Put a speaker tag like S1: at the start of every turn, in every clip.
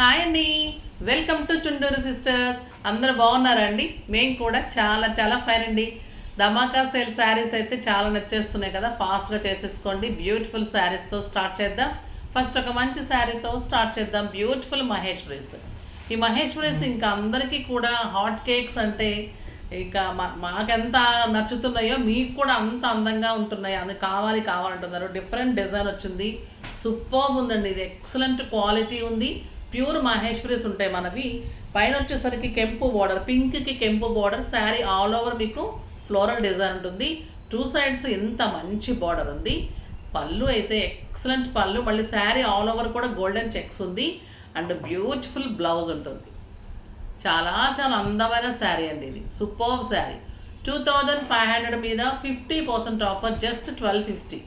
S1: Hi అండి. Welcome to Chunduru sisters. అందరూ బాగున్నారండి? మేము కూడా చాలా చాలా ఫైన్ అండి. ధమాకా సేల్ శారీస్ అయితే చాలా నచ్చేస్తున్నాయి కదా. ఫాస్ట్గా చేసేసుకోండి. బ్యూటిఫుల్ శారీస్తో స్టార్ట్ చేద్దాం. ఫస్ట్ ఒక మంచి శారీతో స్టార్ట్ చేద్దాం. బ్యూటిఫుల్ మహేశ్వరీస్. ఈ మహేశ్వరీస్ ఇంకా అందరికీ కూడా హాట్ కేక్స్ అంటే ఇంకా మాకెంత నచ్చుతున్నాయో మీకు కూడా అంత అందంగా ఉంటున్నాయి. అది కావాలి కావాలంటున్నారు. డిఫరెంట్ డిజైన్ వచ్చింది. సూపర్ ఉందండి. ఇది ఎక్సలెంట్ క్వాలిటీ ఉంది. ప్యూర్ మహేశ్వరీస్ ఉంటాయి మనవి. పైన వచ్చేసరికి కెంపు బార్డర్ పింక్కి కెంపు బార్డర్ శారీ ఆల్ ఓవర్ మీకు ఫ్లోరల్ డిజైన్ ఉంటుంది. టూ సైడ్స్ ఎంత మంచి బార్డర్ ఉంది. పళ్ళు అయితే ఎక్సలెంట్ పళ్ళు. మళ్ళీ శారీ ఆల్ ఓవర్ కూడా గోల్డెన్ చెక్స్ ఉంది. అండ్ బ్యూటిఫుల్ బ్లౌజ్ ఉంటుంది. చాలా చాలా అందమైన శారీ అండి ఇది. Super saree two thousand five hundred మీద fifty percent offer just twelve fifty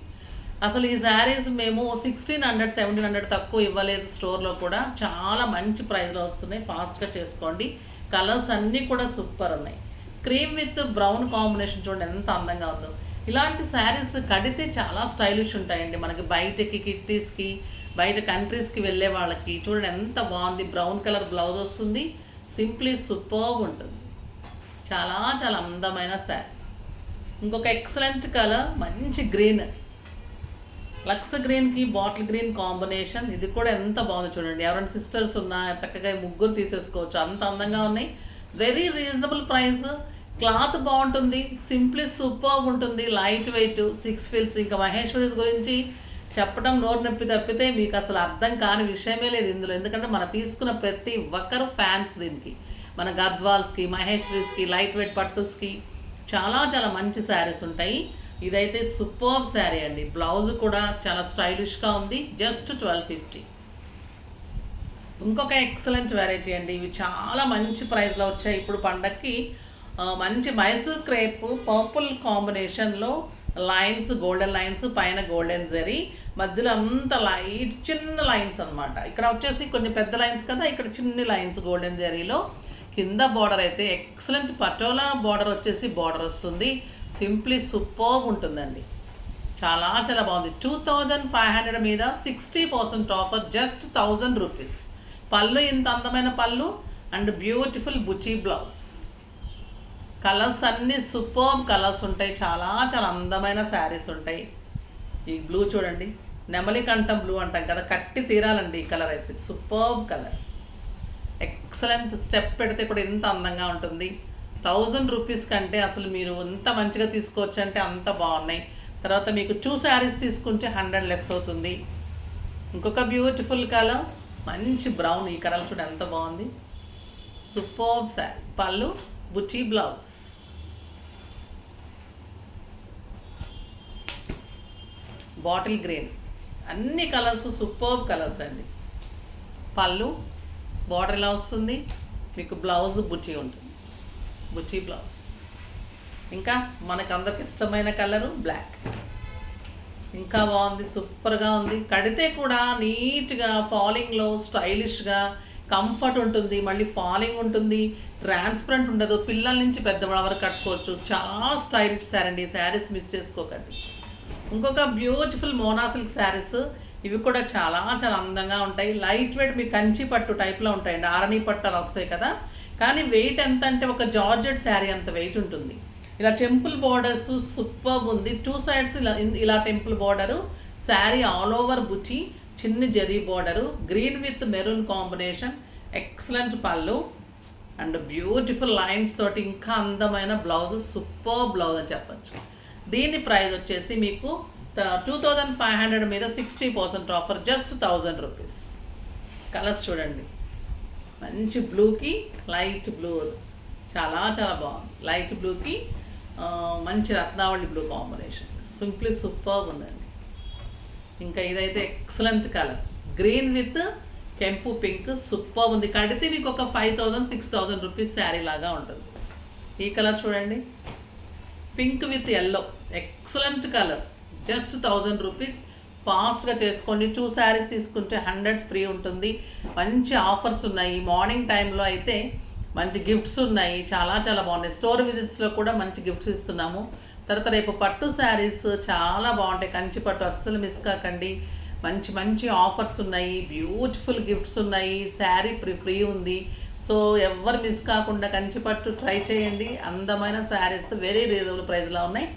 S1: అసలు ఈ శారీస్ మేము సిక్స్టీన్ హండ్రెడ్ సెవెంటీన్ హండ్రెడ్ తక్కువ ఇవ్వలేదు స్టోర్లో కూడా. చాలా మంచి ప్రైస్లో వస్తున్నాయి. ఫాస్ట్గా చేసుకోండి. కలర్స్ అన్నీ కూడా సూపర్ ఉన్నాయి. క్రీమ్ విత్ బ్రౌన్ కాంబినేషన్ చూడండి ఎంత అందంగా ఉందో. ఇలాంటి శారీస్ కడితే చాలా స్టైలిష్ ఉంటాయండి. మనకి బయటకి కిట్టీస్కి బయట కంట్రీస్కి వెళ్ళే వాళ్ళకి చూడండి ఎంత బాగుంది. బ్రౌన్ కలర్ బ్లౌజ్ వస్తుంది. సింప్లీ సూపర్ ఉంటుంది. చాలా చాలా అందమైన శారీ. ఇంకొక ఎక్సలెంట్ కలర్ మంచి గ్రీన్ లక్స్ గ్రీన్కి బాటిల్ గ్రీన్ కాంబినేషన్ ఇది కూడా ఎంత బాగుంది చూడండి. ఎవరైనా సిస్టర్స్ ఉన్నా చక్కగా ముగ్గురు తీసేసుకోవచ్చు. అంత అందంగా ఉన్నాయి. వెరీ రీజనబుల్ ప్రైస్ క్లాత్ బాగుంటుంది. సింప్లీ సూపర్ ఉంటుంది. లైట్ వెయిట్ సిక్స్ ఫీల్స్ ఇంకా మహేశ్వరీస్ గురించి చెప్పడం నోరు నొప్పి తప్పితే మీకు అసలు అర్థం కాని విషయమే లేదు ఇందులో. ఎందుకంటే మనం తీసుకున్న ప్రతి ఒక్కరు ఫ్యాన్స్ దీనికి. మన గద్వాల్స్కి మహేశ్వరీస్కి లైట్ వెయిట్ పట్టుస్కి చాలా చాలా మంచి శారీస్ ఉంటాయి. ఇదైతే సూపర్ శారీ అండి. బ్లౌజ్ కూడా చాలా స్టైలిష్గా ఉంది. Just twelve fifty. ఇంకొక ఎక్సలెంట్ వెరైటీ అండి. ఇవి చాలా మంచి ప్రైస్లో వచ్చాయి. ఇప్పుడు పండక్కి మంచి మైసూర్ క్రేప్ పర్పుల్ కాంబినేషన్లో లైన్స్ గోల్డెన్ లైన్స్ పైన గోల్డెన్ జరీ మధ్యలో అంత లైట్ చిన్న లైన్స్ అన్నమాట. ఇక్కడ వచ్చేసి కొన్ని పెద్ద లైన్స్ కదా ఇక్కడ చిన్ని లైన్స్ గోల్డెన్ జరీలో. కింద బార్డర్ అయితే ఎక్సలెంట్ పటోలా బార్డర్ వచ్చేసి బార్డర్ వస్తుంది. సింప్లీ సూపర్ ఉంటుందండి. చాలా చాలా బాగుంది. టూ థౌజండ్ ఫైవ్ హండ్రెడ్ మీద sixty percent offer just thousand rupees పళ్ళు ఇంత అందమైన పళ్ళు అండ్ బ్యూటిఫుల్ బుచీ బ్లౌజ్ కలర్స్ అన్నీ సూపర్ కలర్స్ ఉంటాయి. చాలా చాలా అందమైన శారీస్ ఉంటాయి. ఈ బ్లూ చూడండి. నెమలి కంఠం బ్లూ అంటాం కదా. కట్టి తీరాలండి ఈ కలర్ అయితే. సూపర్ కలర్ ఎక్సలెంట్ స్టెప్ పెడితే కూడా ఎంత అందంగా ఉంటుంది. థౌజండ్ రూపీస్ కంటే అసలు మీరు ఎంత మంచిగా తీసుకోవచ్చు అంటే అంత బాగున్నాయి. తర్వాత మీకు టూ శారీస్ తీసుకుంటే హండ్రెడ్ లెస్ అవుతుంది. ఇంకొక బ్యూటిఫుల్ కలర్ మంచి బ్రౌన్ ఈ కలర్ చూడ ఎంత బాగుంది. సూపర్ శారీ పళ్ళు బుటీ బ్లౌజ్ బాటిల్ గ్రీన్ అన్ని కలర్స్ సూపర్ కలర్స్ అండి. పళ్ళు బాటిల్ వస్తుంది. మీకు బ్లౌజ్ బుచ్చి ఉంటుంది. బుచ్చి బ్లౌజ్. ఇంకా మనకు అందరికి ఇష్టమైన కలరు బ్లాక్. ఇంకా బాగుంది సూపర్గా ఉంది. కడితే కూడా నీట్గా ఫాలింగ్లో స్టైలిష్గా కంఫర్ట్ ఉంటుంది మళ్ళీ ఫాలింగ్ ఉంటుంది ట్రాన్స్పరెంట్ ఉండదు. పిల్లల నుంచి పెద్దవాళ్ళ వరకు కట్టుకోవచ్చు. చాలా స్టైలిష్ శారీ ఈ శారీస్ మిస్ చేసుకోకండి. ఇంకొక బ్యూటిఫుల్ మోనాసిల్క్ శారీస్. ఇవి కూడా చాలా చాలా అందంగా ఉంటాయి. లైట్ వెయిట్ మీ కంచి పట్టు టైప్లో ఉంటాయండి. ఆరణి పట్టు అలా వస్తాయి కదా కానీ వెయిట్ ఎంత అంటే ఒక జార్జెట్ శారీ అంత వెయిట్ ఉంటుంది. ఇలా టెంపుల్ బార్డర్స్ సూపర్ ఉంది. టూ సైడ్స్ ఇలా ఇలా temple border saree all over Buchi చిన్న zari border green with maroon combination excellent పళ్ళు అండ్ బ్యూటిఫుల్ లైన్స్ తోటి ఇంకా అందమైన బ్లౌజ్ సూపర్ బ్లౌజ్ అని చెప్పచ్చు. దీని ప్రైస్ వచ్చేసి మీకు టూ థౌజండ్ ఫైవ్ హండ్రెడ్ మీద sixty percent offer just thousand rupees colours చూడండి. మంచి బ్లూకి లైట్ బ్లూ. చాలా చాలా బాగుంది. లైట్ బ్లూకి మంచి రత్నావళి బ్లూ కాంబినేషన్. సింప్లీ సూపర్ ఉందండి. ఇంకా ఇదైతే ఎక్సలెంట్ కలర్. గ్రీన్ విత్ కెంపు పింక్ సూపర్ ఉంది. కడితే మీకు ఒక five thousand six thousand rupees saree లాగా ఉంటుంది. ఈ కలర్ చూడండి. Pink with yellow excellent colour. Just thousand rupees. ఫాస్ట్గా చేసుకోండి టూ శారీస్ తీసుకుంటే హండ్రెడ్ ఫ్రీ ఉంటుంది. మంచి ఆఫర్స్ ఉన్నాయి. మార్నింగ్ టైంలో అయితే మంచి గిఫ్ట్స్ ఉన్నాయి. చాలా చాలా బాగున్నాయి. స్టోర్ విజిట్స్లో కూడా మంచి గిఫ్ట్స్ ఇస్తున్నాము. తర్వాత రేపు పట్టు శారీస్ చాలా బాగుంటాయి. కంచి పట్టు అస్సలు మిస్ కాకండి. మంచి మంచి ఆఫర్స్ ఉన్నాయి. బ్యూటిఫుల్ గిఫ్ట్స్ ఉన్నాయి. శారీ ఫ్రీ ఫ్రీ ఉంది. సో ఎవ్వరు మిస్ కాకుండా కంచిపట్టు ట్రై చేయండి. అందమైన శారీస్ వెరీ రీజనబుల్ ప్రైస్లో ఉన్నాయి.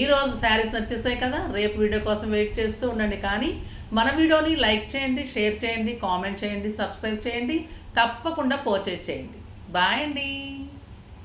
S1: ఈరోజు శారీస్ నచ్చేసాయి కదా రేపు వీడియో కోసం వెయిట్ చేస్తూ ఉండండి. కానీ మన వీడియోని లైక్ చేయండి షేర్ చేయండి కామెంట్ చేయండి సబ్స్క్రైబ్ చేయండి తప్పకుండా పర్చేజ్ చేయండి బాయ్ అండి.